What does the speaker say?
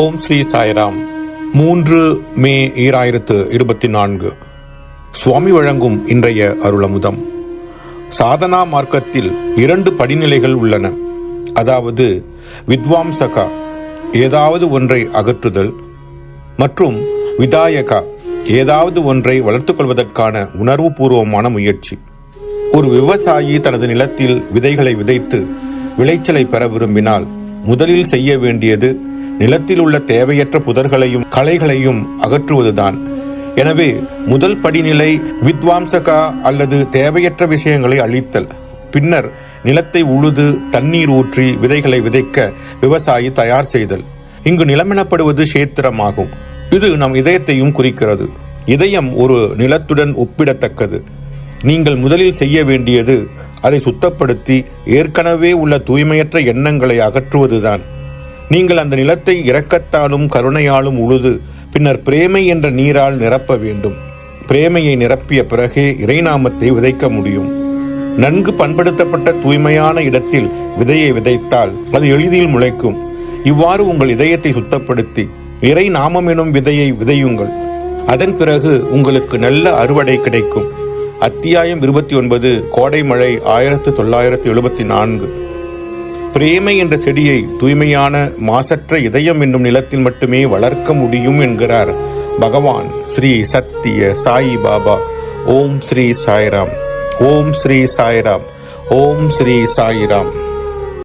ஓம் ஸ்ரீ சாய்ராம். மூன்று மே ஈராயிரத்து இருபத்தி நான்கு. சுவாமி வழங்கும் இன்றைய அருளமுதம். சாதனா மார்க்கத்தில் இரண்டு படிநிலைகள் உள்ளன. அதாவது வித்வாம்சகா ஏதாவது ஒன்றை அகற்றுதல் மற்றும் விதாயகா ஏதாவது ஒன்றை வளர்த்துக்கொள்வதற்கான உணர்வுபூர்வமான முயற்சி. ஒரு விவசாயி தனது நிலத்தில் விதைகளை விதைத்து விளைச்சலை பெற விரும்பினால் முதலில் செய்ய வேண்டியது நிலத்தில் உள்ள தேவையற்ற புதர்களையும் களைகளையும் அகற்றுவதுதான். எனவே முதல் படிநிலை வித்வாம்சகா அல்லது தேவையற்ற விஷயங்களை அழித்தல். பின்னர் நிலத்தை உழுது தண்ணீர் ஊற்றி விதைகளை விதைக்க விவசாயி தயார் செய்தல். இங்கு நிலமெனப்படுவது சேத்திரமாகும் இது நம் இதயத்தையும் குறிக்கிறது. இதயம் ஒரு நிலத்துடன் ஒப்பிடத்தக்கது. நீங்கள் முதலில் செய்ய வேண்டியது அதை சுத்தப்படுத்தி ஏற்கனவே உள்ள தூய்மையற்ற எண்ணங்களை அகற்றுவதுதான். நீங்கள் அந்த நிலத்தை இரக்கத்தாலும் கருணையாலும் உழுது பின்னர் பிரேமை என்ற நீரால் நிரப்ப வேண்டும். பிரேமையை நிரப்பிய பிறகே இறைநாமத்தை விதைக்க முடியும். நன்கு பண்படுத்தப்பட்ட தூய்மையான இடத்தில் விதையை விதைத்தால் அது எளிதில் முளைக்கும். இவ்வாறு உங்கள் இதயத்தை சுத்தப்படுத்தி இறை நாமம் எனும் விதையை விதையுங்கள். அதன் பிறகு உங்களுக்கு நல்ல அறுவடை கிடைக்கும். அத்தியாயம் இருபத்தி ஒன்பது கோடை மழை ஆயிரத்து தொள்ளாயிரத்து எழுபத்தி நான்கு. பிரேமை என்ற செடியை தூய்மையான மாசற்ற இதயம் என்னும் நிலத்தில் மட்டுமே வளர்க்க முடியும் என்கிறார் பகவான் ஸ்ரீ சத்திய சாயி பாபா. ஓம் ஸ்ரீ சாய்ராம். ஓம் ஸ்ரீ சாய்ராம். ஓம் ஸ்ரீ சாய்ராம்.